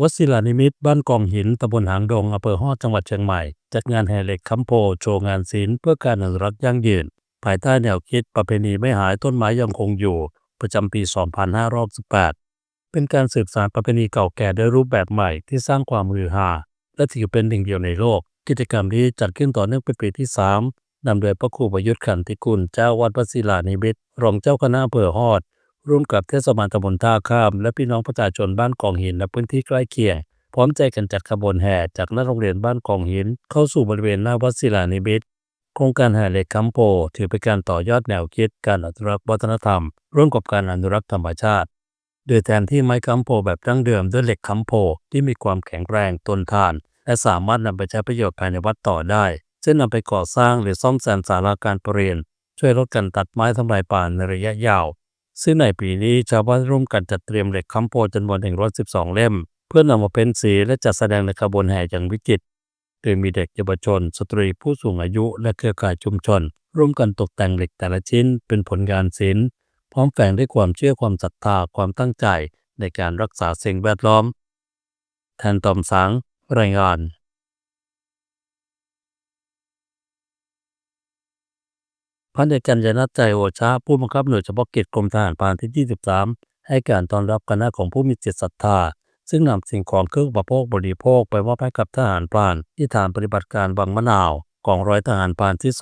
วัดศิลานิมิตบ้านกองหินตำบลหางดงอำเภอฮอดจังหวัดเชียงใหม่ จัดงานแห่เหล็กคำโพโชว์งานศิลป์เพื่อการอนุรักษ์ยั่งยืน ภายใต้แนวคิดประเพณีไม่หายต้นไม้ยังคงอยู่ ประจำปี 2518 เป็นการสืบสานประเพณีเก่าแก่ด้วยรูปแบบใหม่ที่สร้างความฮือฮาและถือเป็นหนึ่งเดียวในโลก กิจกรรมนี้จัดขึ้นต่อเนื่องเป็นปีที่ 3นำโดยพระครูประยุทธ์ขันติกุลเจ้าวัดวัดศิลานิมิตรรองเจ้าคณะอำเภอฮอด ร่วมกับเทศบาลตำบลท่าข้าม และพี่น้องประชาชนบ้านกองหินและพื้นที่ใกล้เคียง พร้อมใจกันจัดขบวนแห่จากหน้าโรงเรียนบ้านกองหิน เข้าสู่บริเวณหน้าวัดศิลานิมิตรโครงการแห่เหล็กคำโพถือเป็นการต่อยอดแนวคิดการอนุรักษ์วัฒนธรรม ร่วมกับการอนุรักษ์ธรรมชาติโดยแทนที่ไม้ค้ำโพแบบดั้งเดิมด้วยเหล็กค้ำโพที่มีความแข็งแรงทนทาน และสามารถนำไปใช้ประโยชน์ภายในวัดต่อได้ เช่นนำไปก่อสร้างหรือซ่อมแซมศาลาการประเรียน ช่วยลดการตัดไม้ทำลายป่าในระยะยาว ซึ่งในปีนี้ชาวบ้านร่วมกันจัดเตรียมเหล็กค้ำโพจำนวน112 เล่ม เพื่อนำมาเพ้นสีและจัดแสดงในขบวนแห่อย่างวิจิตรโดยมีเด็กเยาวชน สตรีผู้สูงอายุและเครือข่ายชุมชน ร่วมกันตกแต่งเหล็กแต่ละชิ้น เป็นผลงานศิลป์พร้อมแฝงด้วยความเชื่อความศรัทธาความตั้งใจในการรักษาสิ่งแวดล้อม แทนตอมสังรายงาน พันเอกกัญญาณใจโอชาผู้บังคับหน่วยเฉพาะกิจกรมทหารพรานที่ 23 ให้การต้อนรับคณะของผู้มีจิตศรัทธา ซึ่งนำสิ่งของเครื่องอุปโภคบริโภคไปมอบให้กับทหารพรานที่ฐานปฏิบัติการบางมะนาวกองร้อยทหารพรานที่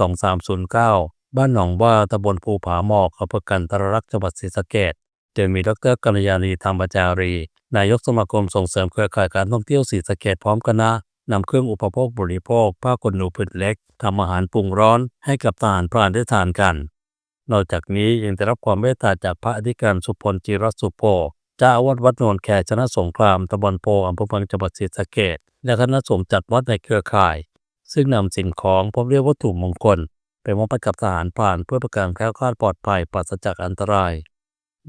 2309 บ้านหนองว่าตำบลภูผาหมอกอำเภอกันทรรักษ์จังหวัดศรีสะเกษโดยมีดรกัลยาณีธรรมจารี นายกสมาคมส่งเสริมเครือข่ายการท่องเที่ยวศรีสะเกษพร้อมคณะ นำเครื่องอุปโภคบริโภคผ้าขนหนูผืนเล็กทำอาหารปรุงร้อนให้กับทหารพรานได้ทานกัน นอกจากนี้ยังได้รับความเมตตาจากพระอธิการสุพลจิรสุโพเจ้าอาวาสวัดโนนแคชนะสงครามตำบลโพอำเภอเมืองจังหวัดศรีสะเกษและคณะสงฆ์จัดวัดในเครือข่าย ซึ่งนำสิ่งของพร้อมเรียกวัตถุมงคล ไปมอบให้กับทหารพรานเพื่อประการแคล้วคลาดปลอดภัยปราศจากอันตราย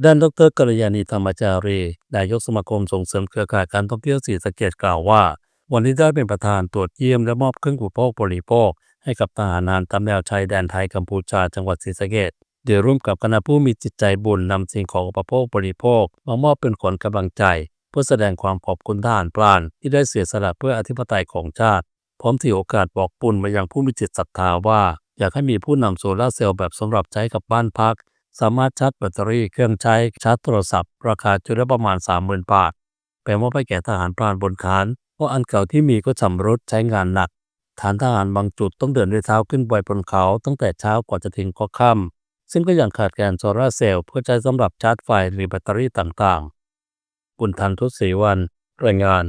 ด้านดรกัลยาณีธรรมจารีนายกสมาคมส่งเสริมเครือข่ายการท่องเที่ยวศรีสะเกษกล่าวว่า วันนี้ได้เป็นประธานตรวจเยี่ยมและมอบเครื่องอุปโภคบริโภค ให้กับทหารนานตามแนวชายแดนไทยกัมพูชาจังหวัดศรีสะเกษโดยร่วมกับคณะผู้มีจิตใจบุญนำสิ่งของอุปโภคบริโภค มามอบเป็นขวัญกำลังใจ เพื่อแสดงความขอบคุณทหารพราน ที่ได้เสียสละเพื่ออธิปไตยของชาติ พร้อมถือโอกาสบอกปุญมายังผู้มีจิตศรัทธาว่า อยากให้มีผู้นำโซลาร์เซลล์แบบสำหรับใช้กับบ้านพัก สามารถชาร์จแบตเตอรี่เครื่องใช้ชาร์จโทรศัพท์ ราคาจุดละประมาณ 30,000 บาทไปมอบให้แก่ทหารพรานบนคาน เพราะอันเก่าที่มีก็ชำรุดใช้งานหนัก ฐานทหารบางจุดต้องเดินด้วยเท้าขึ้นไปบนเขาตั้งแต่เช้ากว่าจะถึงก็ค่ำซึ่งก็ยังขาดแคลนโซลาร์เซลล์เพื่อใช้สำหรับชาร์จไฟหรือแบตเตอรี่ต่างๆบุญทันทุศรีวัน รายงาน